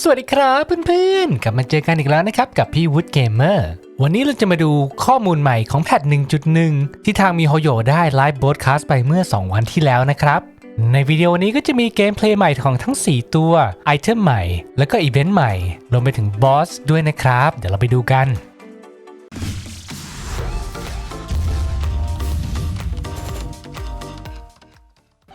สวัสดีครับเพื่อนๆ กลับมาเจอกันอีกแล้วนะครับ กับพี่วุฒเกมเมอร์ วันนี้เราจะมาดูข้อมูลใหม่ของแพท1.1 ที่ทางมีโฮโยได้ไลฟ์บอดคาสต์ไปเมื่อ 2 วันที่แล้วนะครับ ในวิดีโอนี้ก็จะมีเกมเพลย์ใหม่ของทั้ง 4 ตัว ไอเทมใหม่ แล้วก็อีเวนต์ใหม่ รวมไปถึงบอสด้วยนะครับ เดี๋ยวเราไปดูกัน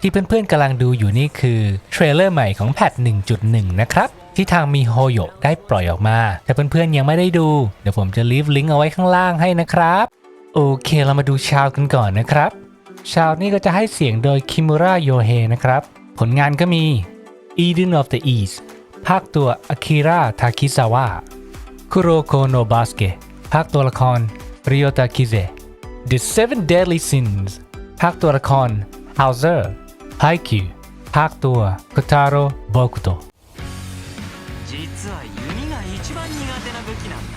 ที่เพื่อนๆกำลังดูอยู่นี่คือเทรลเลอร์ใหม่ของแพท1.1 นะครับ ที่ทางมีโฮโยได้ปล่อยออกมา แต่เพื่อนๆยังไม่ได้ดู เดี๋ยวผมจะลีฟลิงก์เอาไว้ข้างล่างให้นะครับ โอเคเรามาดูชาวกันก่อนนะครับ ชาวนี่ก็จะให้เสียงโดยคิมูระโยเฮนะครับ ผลงานก็มี Eden of the East ภาคตัว Akira Takizawa คุโรโคโนบาสเกภาคตัวละคร Ryota Kize The Seven Deadly Sins ภาคตัวละคร Hauser Haikyuu ภาคตัว Kotaro Bokuto 実は弓が一番苦手な武器なんだ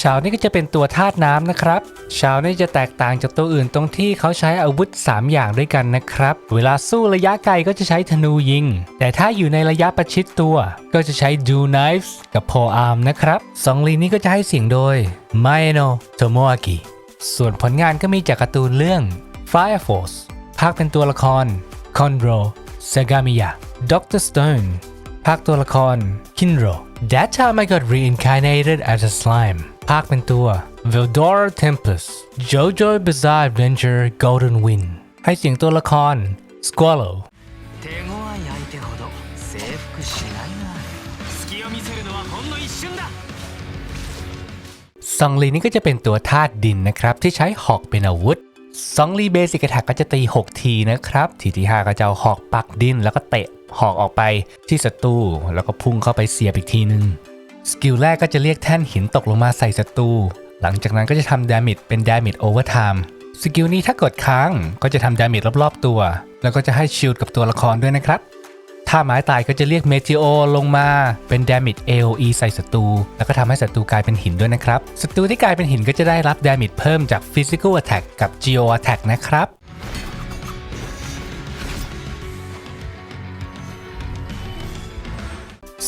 ชาวนี่ก็จะเป็นตัวธาตุน้ำนะครับ ชาวนี่จะแตกต่างจากตัวอื่นตรงที่เขาใช้อาวุธ 3 อย่างด้วยกันนะครับ เวลาสู้ระยะไกลก็จะใช้ธนูยิง แต่ถ้าอยู่ในระยะประชิดตัว ก็จะใช้ do knives กับ pole arm นะครับสองลีนนี้ก็จะให้เสียงโดย Maeno Tomoaki ส่วนผลงานก็มีจากการ์ตูนเรื่อง Fire Force พากเป็นตัวละครคอนโรซากามิยะด็อกเตอร์สโตนพากตัวละครคินโร That's how I got reincarnated as a slime พากเป็นตัว Veldora Tempest JoJo Bizarre Adventure Golden Wind ให้เสียงตัวละคร Squallow ซองลีนี่ก็จะเป็นตัวธาตุดินนะครับ ที่ใช้หอกเป็นอาวุธ สองลีเบสิกแท็กก็จะตี 6 ทีนะครับ ทีที่ 5 ก็จะเอาหอกปักดิน แล้วก็เตะหอกออกไปที่ศัตรูแล้วก็พุ่งเข้าไปเสียบอีกทีนึง สกิลแรกก็จะเรียกแท่นหินตกลงมาใส่ศัตรูหลังจากนั้นก็จะทำดามิดเป็นดามิดโอเวอร์ไทม์สกิลนี้ถ้ากดค้างก็จะทำดามิดรอบๆตัว แล้วก็จะให้ชิลด์กับตัวละครด้วยนะครับ ถ้าไม้ตายก็จะเรียกเมทิโอลงมาเป็น damage AOE ใส่ศัตรู แล้วก็ทำให้ศัตรูกลายเป็นหินด้วยนะครับ ศัตรูที่กลายเป็นหินก็จะได้รับ damage เพิ่มจาก physical attack กับ geo attack นะครับ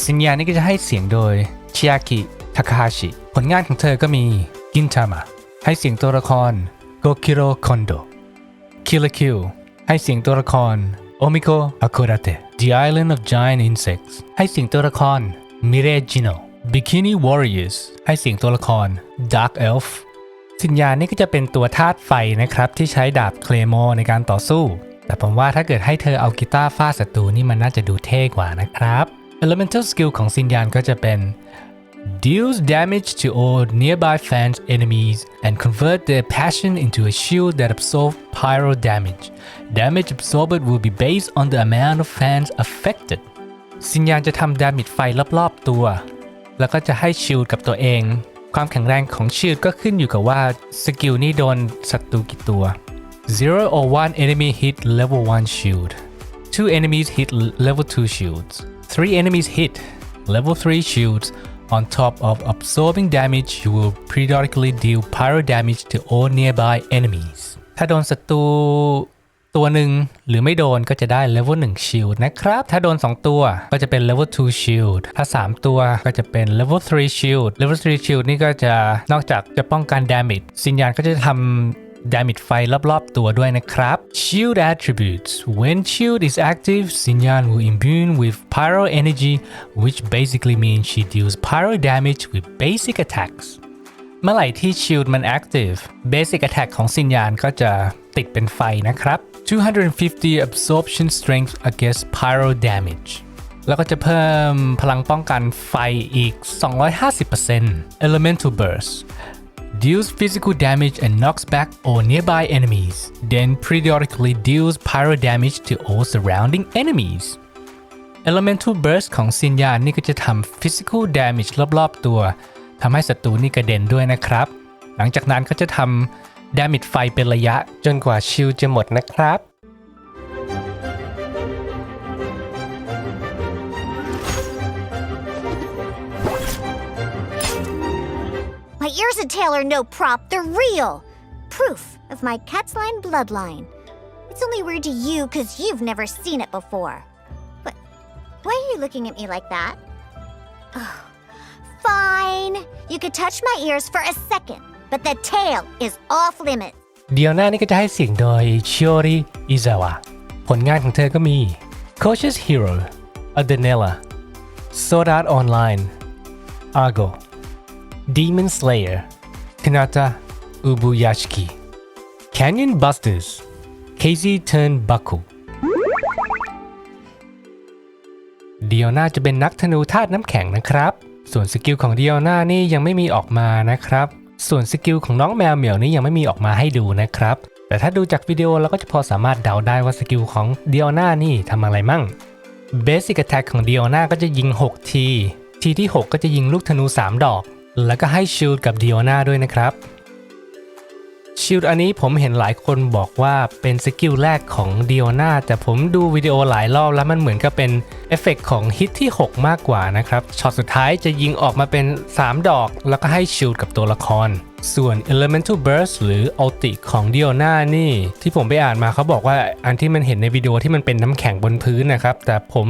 สิญญานี่ก็จะให้เสียงโดยชิอากิทาคาฮาชิผลงานของเธอก็มีกินทามะให้เสียงตัวละครโกคิโรคอนโด Killer Kill ให้เสียงตัวละคร Omiko Akurate The Island of Giant Insects ให้เสียงตัวละคร Mire Jino Bikini Warriors ให้เสียงตัวละคร Dark Elf สิญญานี่ก็จะเป็นตัวธาตุไฟนะครับ ที่ใช้ดาบเคลโมในการต่อสู้ แต่ผมว่าถ้าเกิดให้เธอเอากีตาร์ฟาดศัตรูนี่มันน่าจะดูเท่กว่านะครับ Elemental Skill ของสิญญาณก็จะเป็น deals damage to all nearby fans' enemies and convert their passion into a shield that absorbs pyro damage. Damage absorbed will be based on the amount of fans affected. สิญญาณจะทำดามิดไฟรอบๆตัว แล้วก็จะให้ชิลกับตัวเอง ความแข็งแรงของชิลก็ขึ้นอยู่กับว่าสกิลนี้โดนศัตรูกี่ตัว Zero or one enemy hit level 1 shield. Two enemies hit level 2 shields. Three enemies hit level 3 shields. On top of absorbing damage, you will periodically deal pyro damage to all nearby enemies. ถ้าโดนศัตรูตัวหนึ่งหรือไม่โดนก็จะได้ level 1 shield นะครับ ถ้าโดน 2 ตัวก็จะเป็น level 2 shield ถ้า 3 ตัวก็จะเป็น level 3 shield level 3 shield นี่ก็จะนอกจากจะป้องกัน damage สิญญาณก็จะทำ damage ไฟรอบๆตัวด้วยนะครับ Shield attributes when shield is active Sinyan will imbue with pyro energy which basically means she deals pyro damage with basic attacks เมื่อไหร่ที่ shield มัน active basic attack ของสิญญาณก็จะติดเป็นไฟนะครับ 250 absorption strength against pyro damage แล้วก็จะเพิ่มพลังป้องกันไฟอีก 250% Elemental Burst deals physical damage and knocks back all nearby enemies, then periodically deals pyro damage to all surrounding enemies. Elemental Burst ของซินยานี่ก็จะทำ physical damage รอบ ๆ ตัวทำให้ศัตรูนี่กระเด็นด้วยนะครับ หลังจากนั้นก็จะทำ damage ไฟเป็นระยะจนกว่าชิลจะหมดนะครับ ears and tail are no prop, they're real. Proof of my cat's line bloodline. It's only weird to you because you've never seen it before. But why are you looking at me like that? Fine. You could touch my ears for a second, but the tail is off limits. เดียวหน้านี่ก็จะให้เสียงโดยชิโอริอิซาวะผลงานของเธอก็มี Coach's Hero Adenella Sword Art Online Argo Demon Slayer Hinata Ubuyashiki Canyon Busters Casey Turn Baku เดียวน่าจะเป็นนักธนูธาตุน้ำแข็งนะครับ ส่วนสกิลของเดียวน่านี่ยังไม่มีออกมานะครับ ส่วนสกิลของน้องแมวเหมียวนี่ยังไม่มีออกมาให้ดูนะครับ แต่ถ้าดูจากวิดีโอเราก็จะพอสามารถเดาได้ว่าสกิลของเดียวน่านี่ทำอะไรมั่ง Basic Attack ของเดียวน่าก็จะยิง 6 ที ทีที่ 6 ก็จะยิงลูกธนู 3 ดอก แล้วก็ให้ชิลกับเดียวน่าด้วยนะครับชิลอันนี้ผมเห็นหลายคนบอกว่าเป็นสกิลแรกของเดียนาแต่ผมดูวิดีโอหลายรอบแล้วมันเหมือนกับเป็นเอฟเฟกต์ของฮิตที่ 6 มากกว่านะครับช็อตสุดท้ายจะยิงออกมาเป็น 3 ดอก แล้วก็ให้ชิลกับตัวละคร ส่วน Elemental Burst หรือ Ulti ของเดียนานี่ ที่ผมไปอ่านมาเขาบอกว่าอันที่มันเห็นในวิดีโอที่มันเป็นน้ำแข็งบนพื้นนะครับ แต่ผม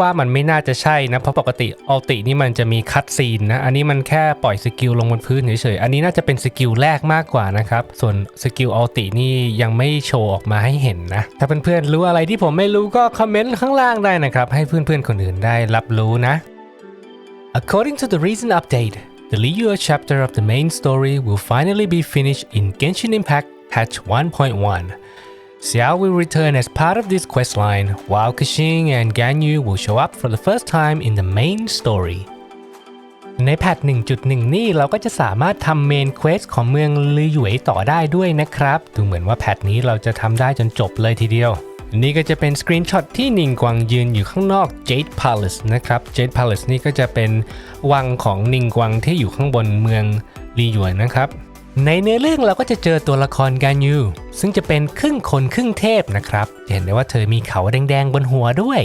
ว่ามันไม่น่าจะใช่นะ เพราะปกติ Ulti นี่มันจะมีคัตซีนนะ อันนี้มันแค่ปล่อยสกิลลงบนพื้นเฉยๆ อันนี้น่าจะเป็นสกิลแรกมากกว่านะครับ ส่วนสกิล Ulti นี่ยังไม่โชว์ออกมาให้เห็นนะ ถ้าเพื่อนๆรู้อะไรที่ผมไม่รู้ก็คอมเมนต์ข้างล่างได้นะครับให้เพื่อนๆคนอื่นได้รับรู้นะ According to the recent update, the Liyue chapter of the main story will finally be finished in Genshin Impact Patch 1.1. Xiao will return as part of this questline, while Kashing and Ganyu will show up for the first time in the main story. ในแพท 1.1 นี่เราก็จะสามารถทำเมนเควสของเมืองลือหยวยต่อได้ด้วยนะครับ ดูเหมือนว่าแพทนี้เราจะทำได้จนจบเลยทีเดียว นี่ก็จะเป็นสกรีนช็อตที่นิงกวางยืนอยู่ข้างนอก Jade Palace นะครับ Jade Palace นี่ก็จะเป็นวังของนิงกวางที่อยู่ข้างบนเมืองลีหยวนนะครับ ในเนื้อเรื่องเราก็จะเจอตัวละครกานยูซึ่งจะเป็นครึ่งคนครึ่งเทพนะครับจะเห็นได้ว่าเธอมีเขาแดงๆบนหัวด้วย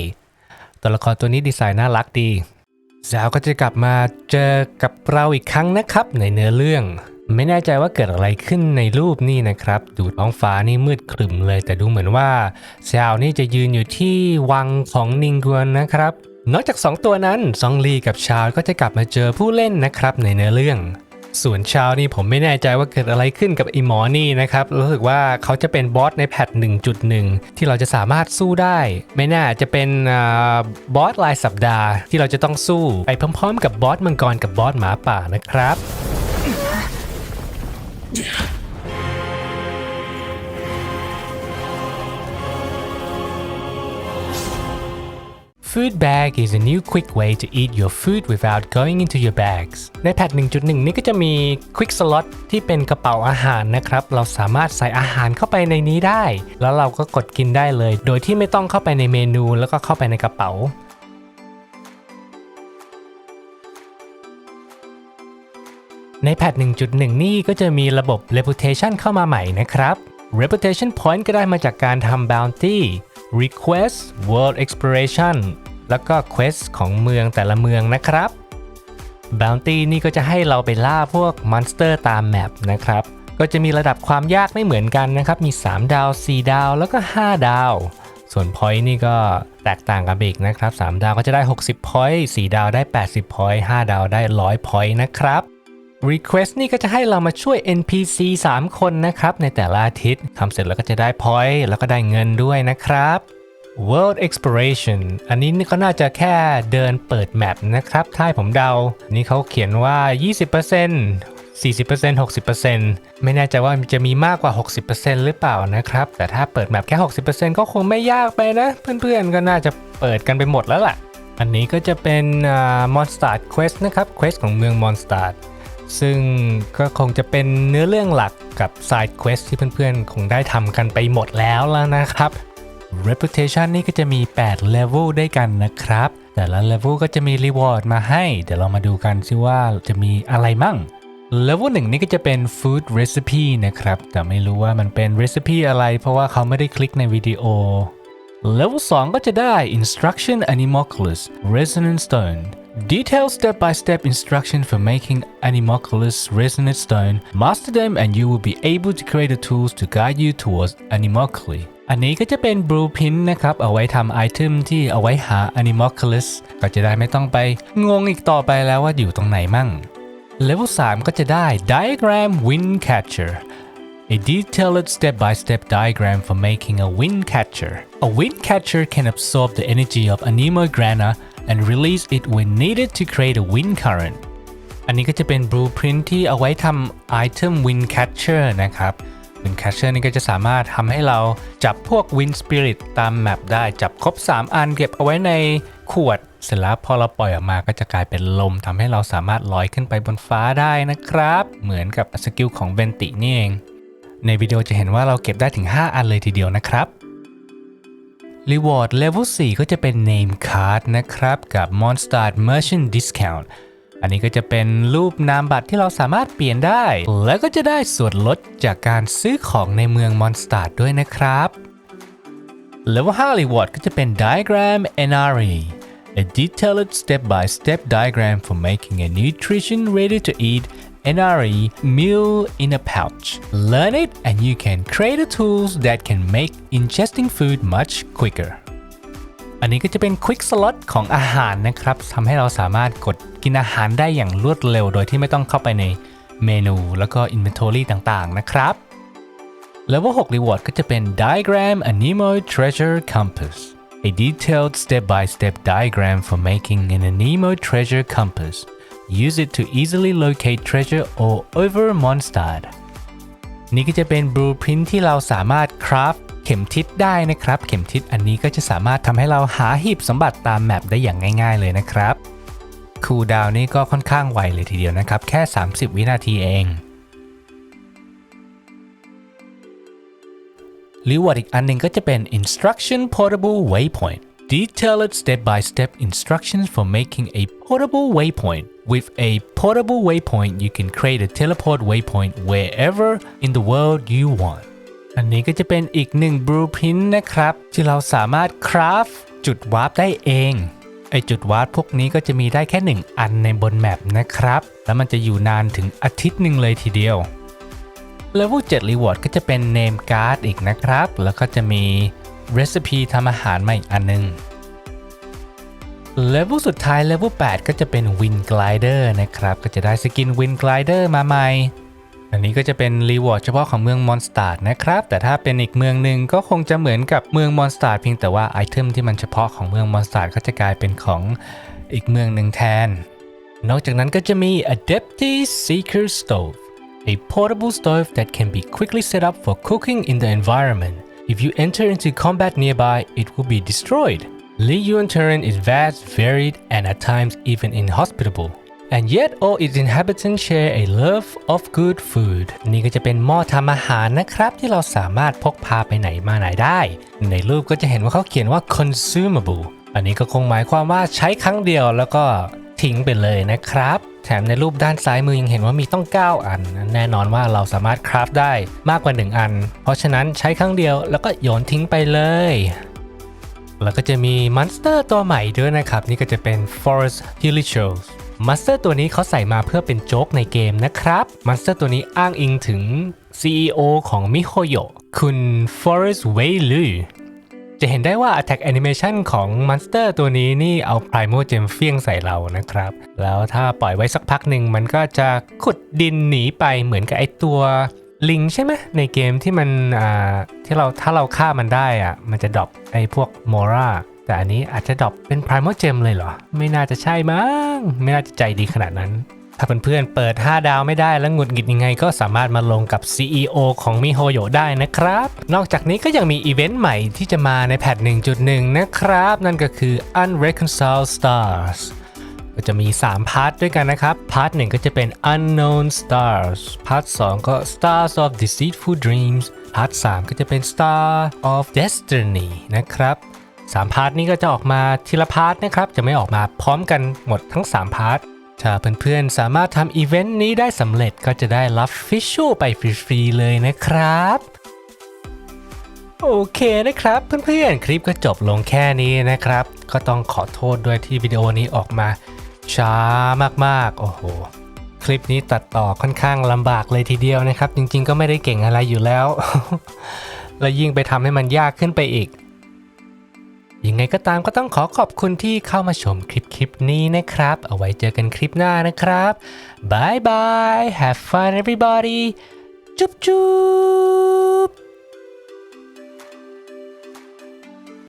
ตัวละครตัวนี้ดีไซน์น่ารักดีซาวก็จะกลับมาเจอกับเราอีกครั้งนะครับ ในเนื้อเรื่อง ไม่แน่ใจว่าเกิดอะไรขึ้นในรูปนี่นะครับ ดูท้องฟ้านี่มืดครึมเลย แต่ดูเหมือนว่าซาวนี่จะยืนอยู่ที่วังของนิงกวนนะครับ นอกจาก 2 ตัวนั้นซองลีกับชาวก็จะกลับมาเจอผู้เล่นนะครับในเนื้อเรื่อง ส่วนชาวนี่ผมไม่แน่ใจว่าเกิดอะไรขึ้นกับไอหมอนี่นะครับรู้สึกว่าเขาจะเป็นบอสในแพท 1.1 ที่เราจะสามารถสู้ได้ ไม่น่าจะเป็นอบอสรายสัปดาห์ที่เราจะต้องสู้ไปพร้อมๆ กับบอสมังกรกับบอสหมาป่านะครับ Food bag is a new quick way to eat your food without going into your bags ในแพท1.1 นี้ก็จะมี quick slot ที่เป็นกระเป๋าอาหารนะครับ เราสามารถใส่อาหารเข้าไปในนี้ได้ แล้วเราก็กดกินได้เลย โดยที่ไม่ต้องเข้าไปในเมนูแล้วก็เข้าไปในกระเป๋า ในแพท1.1 นี่ก็จะมีระบบ reputation เข้ามาใหม่นะครับ reputation point ก็ได้มาจากการทำ bounty request world exploration แล้วก็ quest ของเมืองแต่ละเมืองนะครับ bounty นี่ก็จะให้เราไปล่าพวกมอนสเตอร์ตามแมปนะครับ ก็จะมีระดับความยากไม่เหมือนกันนะครับ มี 3 ดาว 4 ดาว แล้วก็ 5 ดาว ส่วน point นี่ก็แตกต่างกันไปอีกนะครับ 3 ดาวก็จะได้ 60 point 4 ดาวได้ 80 point 5 ดาวได้ 100 point นะครับ Request นี่ก็จะให้เรามาช่วย NPC 3 คนนะครับ ในแต่ละอาทิตย์ทำเสร็จแล้วก็จะได้ point แล้วก็ได้เงินด้วยนะครับ World Exploration อันนี้นี่ก็น่าจะแค่เดินเปิดแมปนะครับถ้าให้ผมเดา นี่เขาเขียนว่า 20% 40% 60%ไม่แน่ใจว่าจะมีมากกว่า 60%หรือเปล่านะครับ แต่ถ้าเปิดแมปแค่ 60%ก็คงไม่ยากไปนะ เพื่อนๆ ก็น่าจะเปิดกันไปหมดแล้วล่ะ อันนี้ก็จะเป็นมอนสตาร์ Quest นะครับ Quest ของเมืองมอนสตาร์ ซึ่งก็คงจะเป็นเนื้อเรื่องหลักกับ Side Quest ที่เพื่อนๆ คงได้ทำกันไปหมดแล้วแล้วนะครับ Reputation นี่ก็จะมี 8 level ด้วยกันนะครับ แต่ละ level ก็จะมี reward มาให้ เดี๋ยวเรามาดูกันซิว่าจะมีอะไรมั่ง level 1 นี่ก็จะเป็น food recipe นะครับ แต่ไม่รู้ว่ามันเป็น recipe อะไร เพราะว่าเขาไม่ได้คลิกในวิดีโอ Level 2 ก็จะได้ Instruction Animalculus Resonant Stone Detailed step-by-step instruction for making Animalculus Resonant Stone. Master them and you will be able to create the tools to guide you towards Animalculi. อันนี้ก็จะเป็น blueprint นะครับ เอาไว้ทำไอเทมที่เอาไว้หา Animalculus ก็จะได้ไม่ต้องไปงงอีกต่อไปแล้วว่าอยู่ตรงไหนมั่ง Level 3 ก็จะได้ Diagram Wind Catcher A detailed step-by-step diagram for making a wind catcher. A wind catcher can absorb the energy of Anemo grana And release it when needed to create a wind current. อันนี้ก็จะเป็น blueprint ที่เอาไว้ทำ item wind catcher นะครับ wind catcher นี่ก็จะสามารถทำให้เราจับพวก wind spirit ตามแมปได้จับครบ 3 อันเก็บเอาไว้ในขวด เสร็จแล้วพอเราปล่อยออกมาก็จะกลายเป็นลมทำให้เราสามารถลอยขึ้นไปบนฟ้าได้นะครับ เหมือนกับสกิลของเบนตินี่เอง ในวิดีโอจะเห็นว่าเราเก็บได้ถึง 5 อันเลยทีเดียวนะครับ Reward Level 4ก็จะเป็น Name Card นะครับกับ Monster Merchant Discount อันนี้ก็จะเป็นรูปนามบัตรที่เราสามารถเปลี่ยนได้ แล้วก็จะได้ส่วนลดจากการซื้อของในเมืองมอนสเตอร์ด้วยนะครับ Level 5 Reward ก็จะเป็น Diagram NRE a detailed step-by-step diagram for making a nutrition ready-to-eat NRE meal in a pouch. Learn it and you can create the tools that can make ingesting food much quicker. อันนี้ก็จะเป็น Quick Slot ของอาหารนะครับทำให้เราสามารถกดกินอาหารได้อย่างรวดเร็ว โดยที่ไม่ต้องเข้าไปในเมนูแล้วก็ Inventory ต่างๆ นะครับ Level 6 Reward ก็จะเป็น Diagram Anemo Treasure Compass a detailed step-by-step diagram for making an Anemo Treasure Compass use it to easily locate treasure all over Mondstadt นี่ก็จะเป็น blueprint ที่เราสามารถคราฟเข็มทิศได้นะครับ เข็มทิศอันนี้ก็จะสามารถทำให้เราหาหีบสมบัติตามแมปได้อย่างง่ายๆเลยนะครับคูลดาวนี่ก็ค่อนข้างไวเลยทีเดียวนะครับ แค่ 30 วินาทีเอง หรีวอร์ดอีกอันหนึ่งก็จะเป็น instruction portable waypoint detailed step-by-step instructions for making a portable waypoint with a portable waypoint you can create a teleport waypoint wherever in the world you want อันนี้ก็จะเป็นอีกหนึ่ง blueprint นะครับ ที่เราสามารถคราฟจุดวาร์ปได้เอง ไอจุดวาร์ปพวกนี้ก็จะมีได้แค่ 1 อันในบนแมปนะครับ แล้วมันจะอยู่นานถึงอาทิตย์หนึ่งเลยทีเดียว Level 7 Reward ก็จะเป็น Name Card อีกนะครับ แล้วก็จะมี Recipe ทำอาหารมาอีกอันนึง Level สุดท้าย Level 8ก็จะเป็น Wind Glider นะครับ ก็จะได้สกิน Wind Glider มาใหม่ อันนี้ก็จะเป็น Reward เฉพาะของเมืองมอนสเตอร์นะครับ แต่ถ้าเป็นอีกเมืองหนึ่งก็คงจะเหมือนกับเมืองมอนสเตอร์เพียงแต่ว่าไอเทมที่มันเฉพาะของเมืองมอนสเตอร์ก็จะกลายเป็นของอีกเมืองหนึ่งแทน นอกจากนั้นก็จะมี Adepti Seeker Stove a portable stove that can be quickly set up for cooking in the environment. If you enter into combat nearby, it will be destroyed. Liyuan terrain is vast, varied, and at times even inhospitable. And yet all its inhabitants share a love of good food นี่ก็จะเป็นหม้อทำอาหารนะครับ ที่เราสามารถพกพาไปไหนมาไหนได้ ในรูปก็จะเห็นว่าเขาเขียนว่า consumable อันนี้ก็คงหมายความว่าใช้ครั้งเดียวแล้วก็ทิ้งไปเลยนะครับ แถมในรูปด้านซ้ายมือยังเห็นว่ามีต้อง 9 อัน แน่นอนว่าเราสามารถคราฟได้มากกว่า 1 อัน เพราะฉะนั้นใช้ครั้งเดียวแล้วก็โยนทิ้งไปเลย แล้วก็จะมีมอนสเตอร์ตัวใหม่ด้วยนะครับ นี่ก็จะเป็น Forest h i l l i c h o s มอนสเตอร์ตัวนี้เขาใส่มาเพื่อเป็นโจ๊กในเกมนะครับมอนสเตอร์ตัวนี้อ้างอิงถึง CEO ของมิโฮโยคุณ Forest Wei Lu จะเห็นได้ว่า Attack Animation ของ Monster ตัวนี้นี่เอา Primal Gem เฟี้ยงใส่เรานะครับ แล้วถ้าปล่อยไว้สักพักหนึ่งมันก็จะขุดดินหนีไปเหมือนกับไอตัวลิงใช่ไหมในเกมที่มันอ่าที่เราถ้าเราฆ่ามันได้อะมันจะดรอปไอพวกมอราแต่อันนี้อาจจะดรอปเป็น Primal Gem เลยเหรอ ไม่น่าจะใช่มั้งไม่น่าจะใจดีขนาดนั้น ถ้าเพื่อนๆเปิด 5 ดาวไม่ได้แล้วหงุดหงิดยังไงก็สามารถมาลงกับ CEO ของมิโฮโยได้นะครับ นอกจากนี้ก็ยังมีอีเวนต์ใหม่ที่จะมาในแพท1.1 นะครับ นั่นก็คือ Unreconciled Stars ก็จะมี 3 พาร์ทด้วยกันนะครับ พาร์ทหนึ่งก็จะเป็น Unknown Stars พาร์ท2ก็ Stars of Deceitful Dreams พาร์ท3ก็จะเป็น Star of Destiny นะครับ3พาร์ทนี้ก็จะออกมาทีละพาร์ทนะครับ จะไม่ออกมาพร้อมกันหมดทั้ง 3 พาร์ท ถ้าเพื่อนๆสามารถทำอีเวนต์นี้ได้สำเร็จก็จะได้รับฟิชชูไปฟรีๆเลยนะครับ โอเคนะครับเพื่อนๆ คลิปก็จบลงแค่นี้นะครับ ก็ต้องขอโทษด้วยที่วิดีโอนี้ออกมา ช้ามากๆ โอ้โห คลิปนี้ตัดต่อค่อนข้างลำบากเลยทีเดียวนะครับ จริงๆก็ไม่ได้เก่งอะไรอยู่แล้ว และยิ่งไปทำให้มันยากขึ้นไปอีก ยังไงก็ตามก็ต้องขอขอบคุณที่เข้ามาชมคลิปคลิปนี้นะครับ เอาไว้เจอกันคลิปหน้านะครับบายบาย have fun everybody จุ๊บจุ๊บ